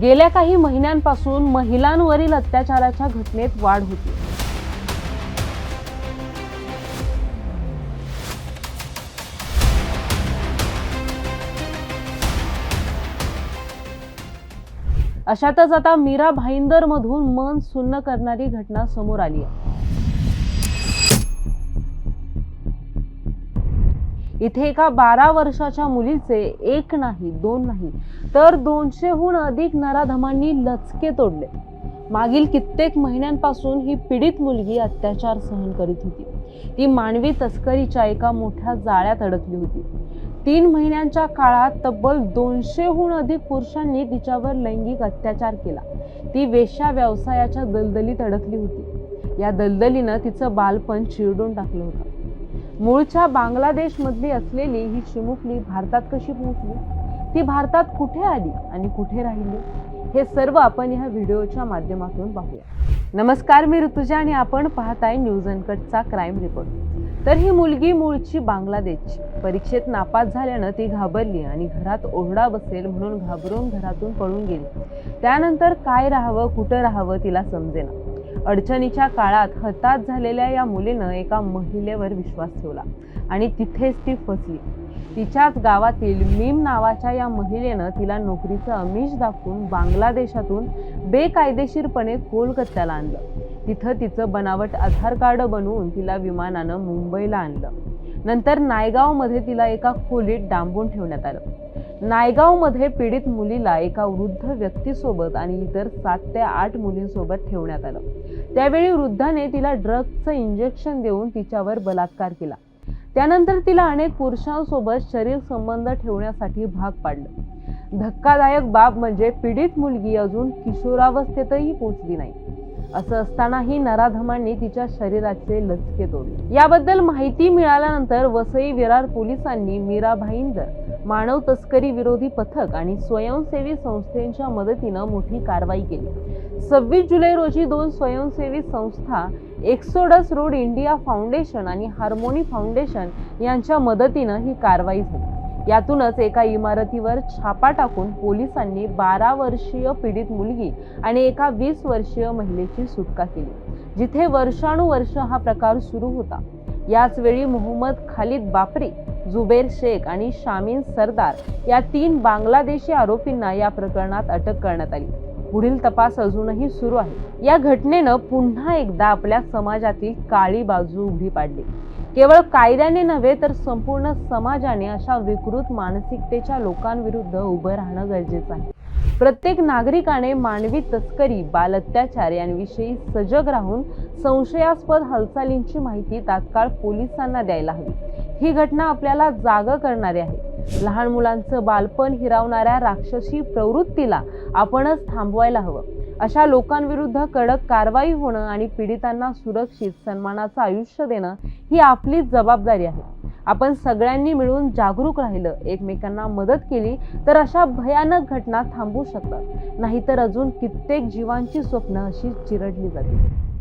गेल्या काही महिन्यांपासून महिलांवरील अत्याचाराच्या घटनेत वाढ होती. अशातच आता मीरा भाईंदर मधून मन सुन्न करणारी घटना समोर आली आहे. इथे एका बारा वर्षाच्या मुलीचे एक नाही दोन नाही तर दोनशेहून अधिक नराधमांनी लचके तोडले. मागील कित्येक महिन्यांपासून ही पीडित मुलगी अत्याचार सहन करीत होती. ती मानवी तस्करीच्या एका मोठ्या जाळ्यात अडकली होती. तीन महिन्यांच्या काळात तब्बल दोनशेहून अधिक पुरुषांनी तिच्यावर लैंगिक अत्याचार केला. ती वेश्या व्यवसायाच्या दलदलीत अडकली होती. या दलदलीनं तिचं बालपण चिरडून टाकलं होतं. मूळच्या बांगलादेशमधली असलेली ही चिमुकली भारतात कशी पोहोचली? ती भारतात कुठे आली आणि कुठे राहिली? हे सर्व आपण ह्या व्हिडिओच्या माध्यमातून पाहूया. नमस्कार मी ऋतुजा आणि आपण पाहताय न्यूज अनकटचा क्राईम रिपोर्ट. तर ही मुलगी मूळची बांगलादेशची. परीक्षेत नापास झाल्यानं ती घाबरली आणि घरात ओरडा बसेल म्हणून घाबरून घरातून पळून गेली. त्यानंतर काय राहावं कुठं राहावं तिला समजेना. अडचणीच्या काळात हताश झालेल्या या मुलीनं एका महिलेवर विश्वास ठेवला. आणि तिथेच ती फसली. तिच्याच गावातील मीम नावाच्या या महिलेनं तिला नोकरीचं अमिष दाखवून बांगलादेशातून बेकायदेशीरपणे कोलकात्याला आणलं. तिथं तिचं बनावट आधार कार्ड बनवून तिला विमानानं मुंबईला आणलं. नंतर नायगावमध्ये तिला एका खोलीत डांबून ठेवण्यात आलं. नायगावमध्ये पीडित मुलीला एका वृद्ध व्यक्तीसोबत आणि इतर सात ते आठ मुलींसोबत ठेवण्यात आलं. त्यावेळी वृद्धाने तिला ड्रग्जचं इंजेक्शन देऊन तिच्यावर बलात्कार केला. त्यानंतर तिला अनेक पुरुषांसोबत शरीर संबंध ठेवण्यासाठी भाग पाडलं. धक्कादायक बाब म्हणजे पीडित मुलगी अजून किशोरावस्थेतही पोचली नाही. असं असतानाही नराधमांनी तिच्या शरीराचे लचके तोडले. याबद्दल माहिती मिळाल्यानंतर वसई विरार पोलिसांनी मीरा भाईंदर मानव तस्करी विरोधी पथक आणि स्वयंसेवी संस्थेच्या मदतीनं मोठी कारवाई केली. सव्वीस जुलै रोजी दोन स्वयंसेवी संस्था एक्सोडस रोड इंडिया फाउंडेशन आणि हार्मोनी फाउंडेशन यांच्या मदतीनं ही कारवाई झाली. यातूनच एका इमारतीवर छापा टाकून पोलिसांनी बारा वर्षीय पीडित मुलगी आणि एका वीस वर्षीय महिलेची सुटका केली जिथे वर्षानुवर्ष हा प्रकार सुरू होता. याच वेळी मोहम्मद खालिद बापरी जुबेर शेख आणि शामीन सरदार या तीन बांगलादेशी आरोपींना या प्रकरणात अटक करण्यात आली. पुढील तपास अजूनही सुरू आहे. या घटनेनं पुन्हा एकदा आपल्या समाजातील काळी बाजू उभी पाडली. केवळ कायद्याने नव्हे तर संपूर्ण समाजाने अशा विकृत मानसिकतेच्या लोकांविरुद्ध उभं राहणं गरजेचं आहे. प्रत्येक नागरिकाने मानवी तस्करी बाल अत्याचार यांविषयी सजग राहून संशयास्पद हालचालींची माहिती तात्काळ पोलिसांना द्यायला हवी. ही घटना आपल्याला जाग करणारी आहे. लहान मुलांचं बालपण हिरावणाऱ्या राक्षसी प्रवृत्तीला आपणच थांबवायला हवं. अशा लोकांविरुद्ध कडक कारवाई होणं आणि पीडितांना सुरक्षित सन्मानाचं आयुष्य देणं ही आपलीच जबाबदारी आहे. आपण सगळ्यांनी मिळून जागरूक राहिलं एकमेकांना मदत केली तर अशा भयानक घटना थांबू शकतात. नाहीतर अजून कित्येक जीवांची स्वप्न अशी चिरडली जातील.